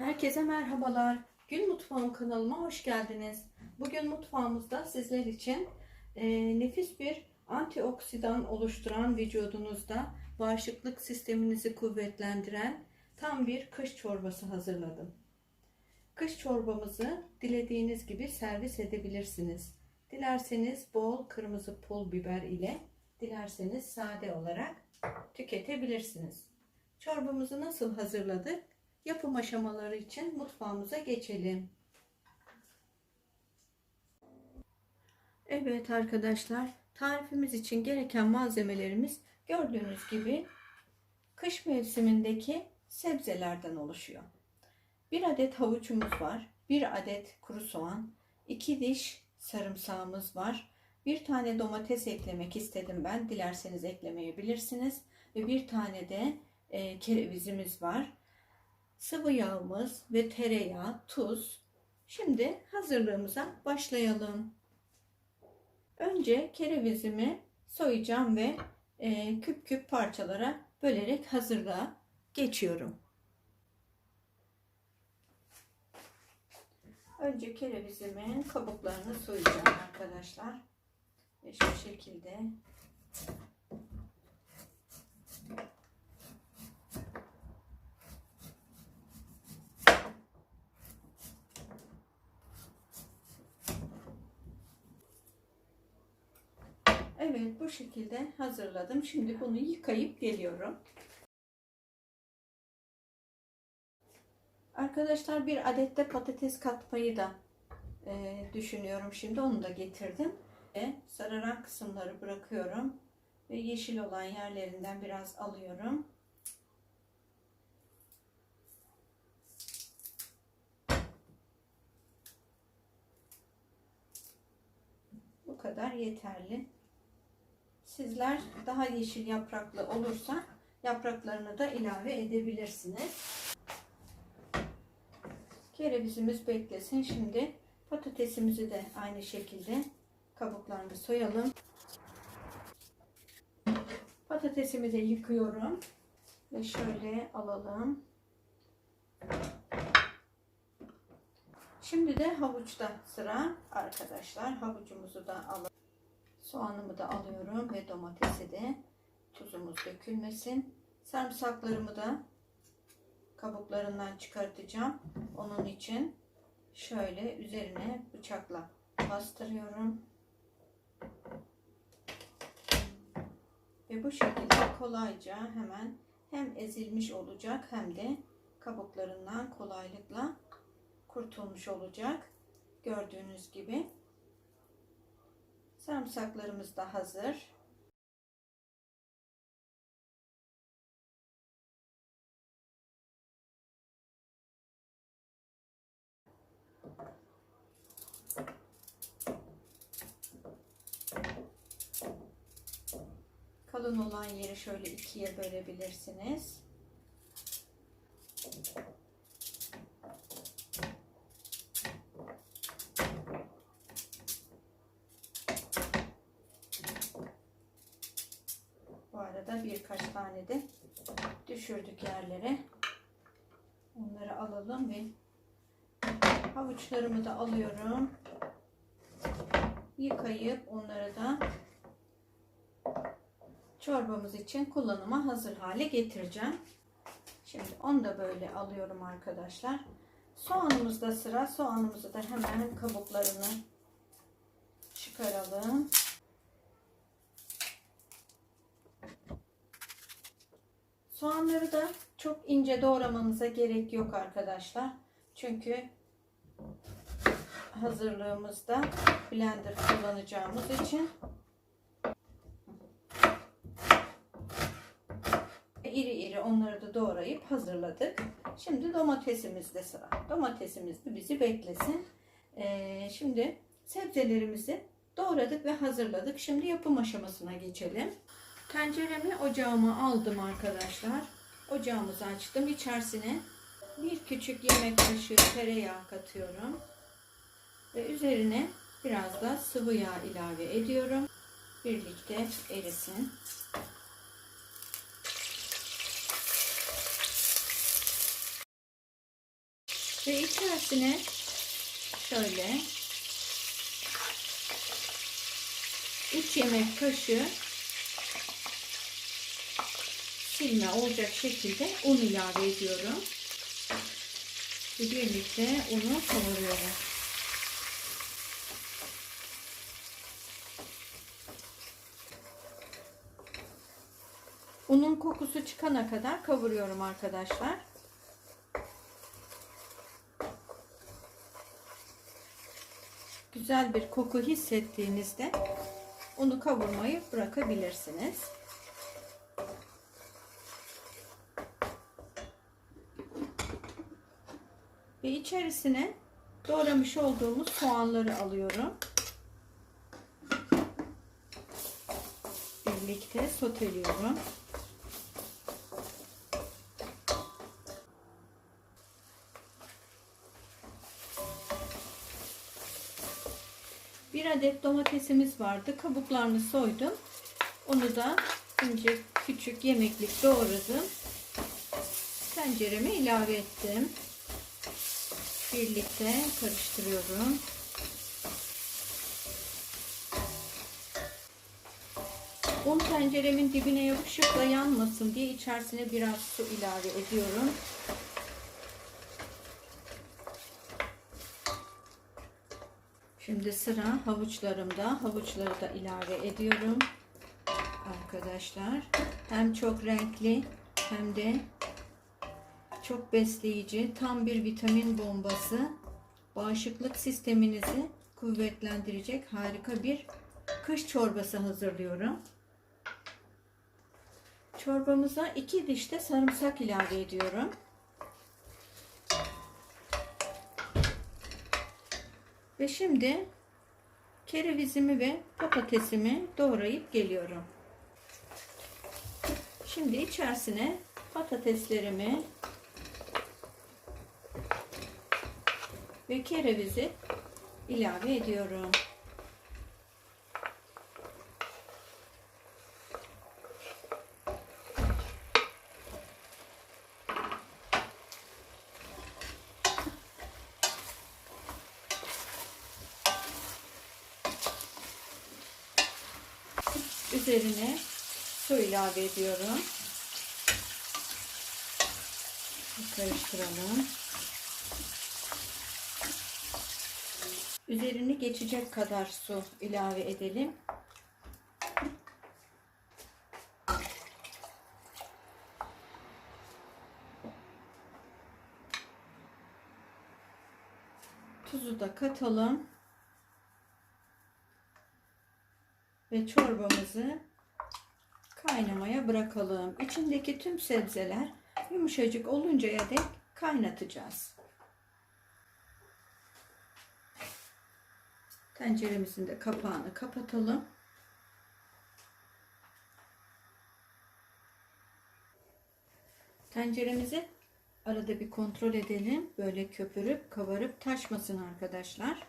Herkese merhabalar. Gül Mutfağım kanalıma hoş geldiniz. Bugün mutfağımızda sizler için e, nefis bir antioksidan oluşturan vücudunuzda bağışıklık sisteminizi kuvvetlendiren tam bir kış çorbası hazırladım. Kış çorbamızı dilediğiniz gibi servis edebilirsiniz. Dilerseniz bol kırmızı pul biber ile, dilerseniz sade olarak tüketebilirsiniz. Çorbamızı nasıl hazırladık? Yapım aşamaları için mutfağımıza geçelim. Evet arkadaşlar, tarifimiz için gereken malzemelerimiz gördüğünüz gibi kış mevsimindeki sebzelerden oluşuyor. Bir adet havuçumuz var, bir adet kuru soğan, iki diş sarımsağımız var. Bir tane domates eklemek istedim ben. Dilerseniz eklemeyebilirsiniz. Ve bir tane de e, kerevizimiz var sıvı yağımız ve tereyağı, tuz. Şimdi hazırlığımıza başlayalım. Önce kerevizimi soyacağım ve e, küp küp parçalara bölerek hazırlığa geçiyorum. Önce kerevizimin kabuklarını soyacağım arkadaşlar. Ve şu şekilde Evet bu şekilde hazırladım. Şimdi bunu yıkayıp geliyorum. Arkadaşlar bir adette patates katmayı da e, düşünüyorum. Şimdi onu da getirdim. Ve sararan kısımları bırakıyorum. Ve yeşil olan yerlerinden biraz alıyorum. Bu kadar yeterli. Sizler daha yeşil yapraklı olursa yapraklarını da ilave edebilirsiniz. Kerevizimiz beklesin. Şimdi patatesimizi de aynı şekilde kabuklarını soyalım. Patatesimi de yıkıyorum. Ve şöyle alalım. Şimdi de havuçta sıra arkadaşlar. Havucumuzu da alalım. Soğanımı da alıyorum ve domatesi de tuzumuz dökülmesin. Sarımsaklarımı da kabuklarından çıkartacağım. Onun için şöyle üzerine bıçakla bastırıyorum. Ve bu şekilde kolayca hemen hem ezilmiş olacak hem de kabuklarından kolaylıkla kurtulmuş olacak. Gördüğünüz gibi. Sarımsaklarımız da hazır. Kalın olan yeri şöyle ikiye bölebilirsiniz. Arada birkaç tane de düşürdük yerlere. Onları alalım ve havuçlarımı da alıyorum. Yıkayıp onları da çorbamız için kullanıma hazır hale getireceğim. Şimdi onu da böyle alıyorum arkadaşlar. Soğanımızda sıra. Soğanımızı da hemen kabuklarını çıkaralım. Soğanları da çok ince doğramanıza gerek yok arkadaşlar. Çünkü hazırlığımızda blender kullanacağımız için iri iri onları da doğrayıp hazırladık. Şimdi domatesimizde sıra. Domatesimiz de bizi beklesin. Ee, şimdi sebzelerimizi doğradık ve hazırladık. Şimdi yapım aşamasına geçelim. Tenceremi ocağıma aldım arkadaşlar. Ocağımızı açtım. İçerisine bir küçük yemek kaşığı tereyağı katıyorum. Ve üzerine biraz da sıvı yağ ilave ediyorum. Birlikte erisin. Ve içerisine şöyle 3 yemek kaşığı silme olacak şekilde un ilave ediyorum. Ve birlikte unu kavuruyorum. Unun kokusu çıkana kadar kavuruyorum arkadaşlar. Güzel bir koku hissettiğinizde unu kavurmayı bırakabilirsiniz. Ve içerisine doğramış olduğumuz soğanları alıyorum. Birlikte soteliyorum. Bir adet domatesimiz vardı. Kabuklarını soydum. Onu da ince küçük yemeklik doğradım. Tencereme ilave ettim. Birlikte karıştırıyorum. Un tenceremin dibine yapışıp da yanmasın diye içerisine biraz su ilave ediyorum. Şimdi sıra havuçlarımda. Havuçları da ilave ediyorum. Arkadaşlar hem çok renkli hem de çok besleyici, tam bir vitamin bombası. Bağışıklık sisteminizi kuvvetlendirecek harika bir kış çorbası hazırlıyorum. Çorbamıza iki diş de sarımsak ilave ediyorum. Ve şimdi kerevizimi ve patatesimi doğrayıp geliyorum. Şimdi içerisine patateslerimi ve kerevizi ilave ediyorum. Üzerine su ilave ediyorum. Karıştıralım. Üzerini geçecek kadar su ilave edelim. Tuzu da katalım. Ve çorbamızı kaynamaya bırakalım. İçindeki tüm sebzeler yumuşacık oluncaya dek kaynatacağız. Tenceremizin de kapağını kapatalım. Tenceremizi arada bir kontrol edelim. Böyle köpürüp kabarıp taşmasın arkadaşlar.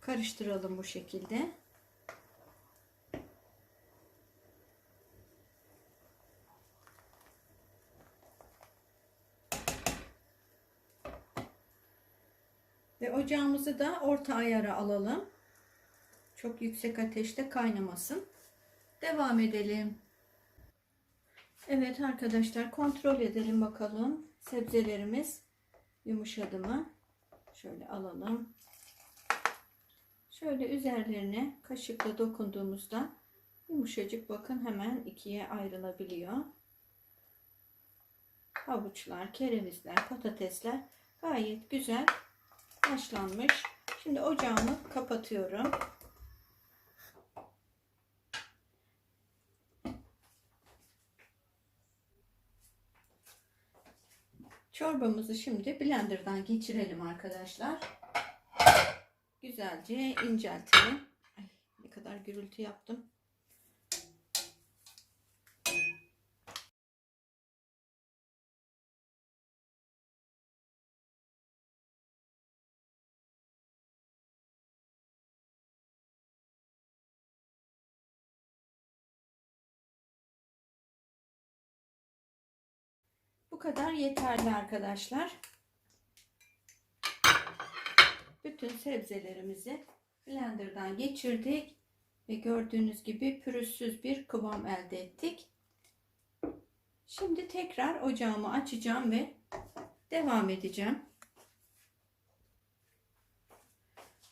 Karıştıralım bu şekilde. Ve ocağımızı da orta ayara alalım. Çok yüksek ateşte kaynamasın. Devam edelim. Evet arkadaşlar kontrol edelim bakalım. Sebzelerimiz yumuşadı mı? Şöyle alalım. Şöyle üzerlerine kaşıkla dokunduğumuzda yumuşacık bakın hemen ikiye ayrılabiliyor. Havuçlar, kerevizler, patatesler gayet güzel haşlanmış. Şimdi ocağımı kapatıyorum. Çorbamızı şimdi blenderdan geçirelim arkadaşlar. Güzelce inceltelim. Ay, ne kadar gürültü yaptım. Kadar yeterli arkadaşlar. bütün sebzelerimizi blenderdan geçirdik ve gördüğünüz gibi pürüzsüz bir kıvam elde ettik. Şimdi tekrar ocağımı açacağım ve devam edeceğim.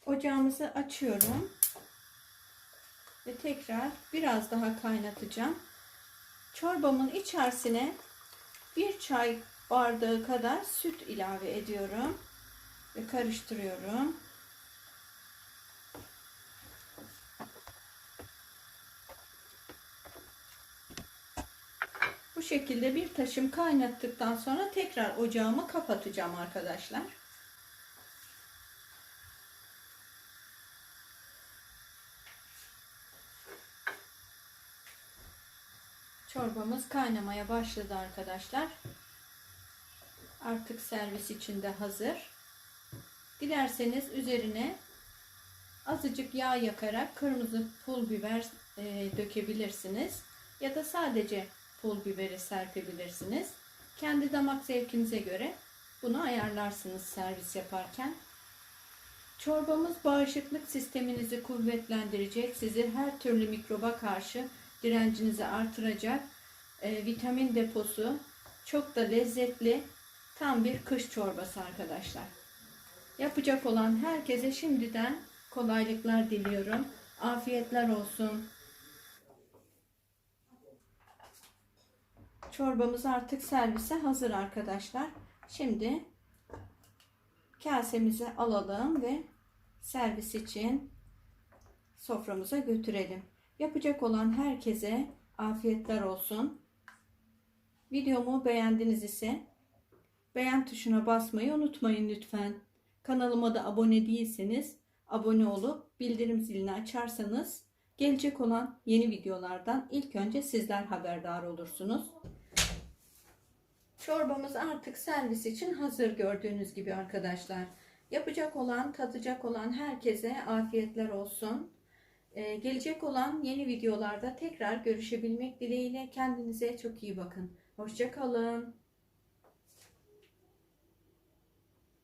Ocağımızı açıyorum ve tekrar biraz daha kaynatacağım. Çorbamın içerisine bir çay bardağı kadar süt ilave ediyorum ve karıştırıyorum. Bu şekilde bir taşım kaynattıktan sonra tekrar ocağımı kapatacağım arkadaşlar. Çorbamız kaynamaya başladı arkadaşlar. Artık servis için de hazır. Dilerseniz üzerine azıcık yağ yakarak kırmızı pul biber e, dökebilirsiniz. Ya da sadece pul biberi serpebilirsiniz. Kendi damak zevkinize göre bunu ayarlarsınız servis yaparken. Çorbamız bağışıklık sisteminizi kuvvetlendirecek, sizi her türlü mikroba karşı direncinizi artıracak e, vitamin deposu, çok da lezzetli, tam bir kış çorbası arkadaşlar. Yapacak olan herkese şimdiden kolaylıklar diliyorum. Afiyetler olsun. Çorbamız artık servise hazır arkadaşlar. Şimdi kasemizi alalım ve servis için soframıza götürelim. Yapacak olan herkese afiyetler olsun. Videomu beğendiniz ise beğen tuşuna basmayı unutmayın lütfen. Kanalıma da abone değilseniz abone olup bildirim zilini açarsanız gelecek olan yeni videolardan ilk önce sizler haberdar olursunuz. Çorbamız artık servis için hazır gördüğünüz gibi arkadaşlar. Yapacak olan, tadacak olan herkese afiyetler olsun. Ee, gelecek olan yeni videolarda tekrar görüşebilmek dileğiyle kendinize çok iyi bakın. Hoşçakalın.